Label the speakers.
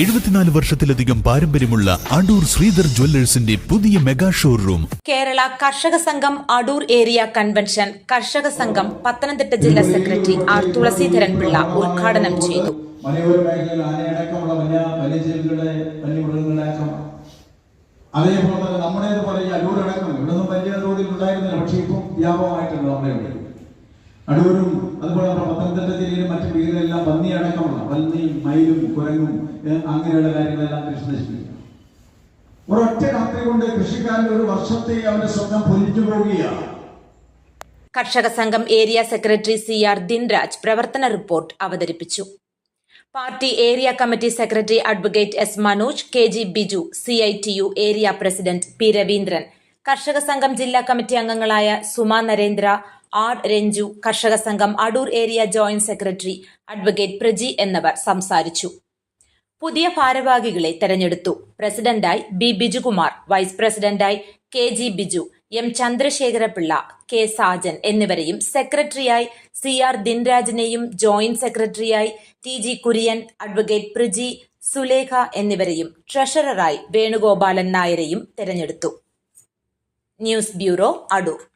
Speaker 1: എഴുപത്തിനാല് വർഷത്തിലധികം പാരമ്പര്യമുള്ള അടൂർ ശ്രീധർ ജ്വല്ലേഴ്സിന്റെ പുതിയ മെഗാ ഷോറൂം.
Speaker 2: കേരള കർഷക സംഘം അടൂർ ഏരിയ കൺവെൻഷൻ കർഷക സംഘം പത്തനംതിട്ട ജില്ലാ സെക്രട്ടറി ആർ തുളസീധരൻ പിള്ള ഉദ്ഘാടനം ചെയ്തു.
Speaker 3: മലയോര മേഖലയിൽ ആനയടക്കമുള്ള വന്യ വന്യജീവികളുടെ വന്യമൃഗങ്ങളുടെ ആക്രമണം അതേപോലെ തന്നെ നമ്മുടേത് പോലെ അടൂർ അടക്കം ഇവിടെ നിന്നും വലിയ തോതിൽ ഉണ്ടായിരുന്നില്ല. പക്ഷേ ഇപ്പം വ്യാപകമായിട്ടുണ്ട് നമ്മുടെ ഇവിടെ അടൂരും അതുപോലെ നമ്മുടെ പത്തനംതിട്ട ജില്ലയിലും മറ്റു വീടുകളെല്ലാം പന്നി അടക്കമുള്ള പന്നിയും മയിലും കുരങ്ങും അങ്ങനെയുള്ള കാര്യങ്ങളെല്ലാം കൃഷി നശിപ്പിക്കുക. ഒരൊറ്റ രാത്രി കൊണ്ട് കൃഷിക്കാരൻ ഒരു വർഷത്തെ അവന്റെ സ്വന്തം പൊലിച്ചു പോവുകയാണ്.
Speaker 2: കർഷക സംഘം area secretary C R Dinraj പ്രവർത്തന റിപ്പോർട്ട് അവതരിപ്പിച്ചു. Party area committee secretary advocate S Manoj K G Biju C I T U area president P Raveendran കർഷക സംഘം ജില്ലാ കമ്മിറ്റി അംഗങ്ങളായ സുമ നരേന്ദ്ര ആർ രഞ്ജു കർഷക സംഘം Adoor area joint secretary advocate Praji എന്നിവർ സംസാരിച്ചു. പുതിയ ഭാരവാഹികളെ തെരഞ്ഞെടുത്തു. പ്രസിഡന്റായി ബി ബിജുകുമാർ വൈസ് പ്രസിഡന്റായി K G Biju M Chandrasekharapillai K Sajan എന്നിവരെയും സെക്രട്ടറിയായി സി ആർ ദിൻരാജിനെയും ജോയിന്റ് സെക്രട്ടറിയായി T G Kurian advocate Priji Sulekha എന്നിവരെയും ട്രഷററായി വേണുഗോപാലൻ നായരെയും തെരഞ്ഞെടുത്തു. News bureau Adoor.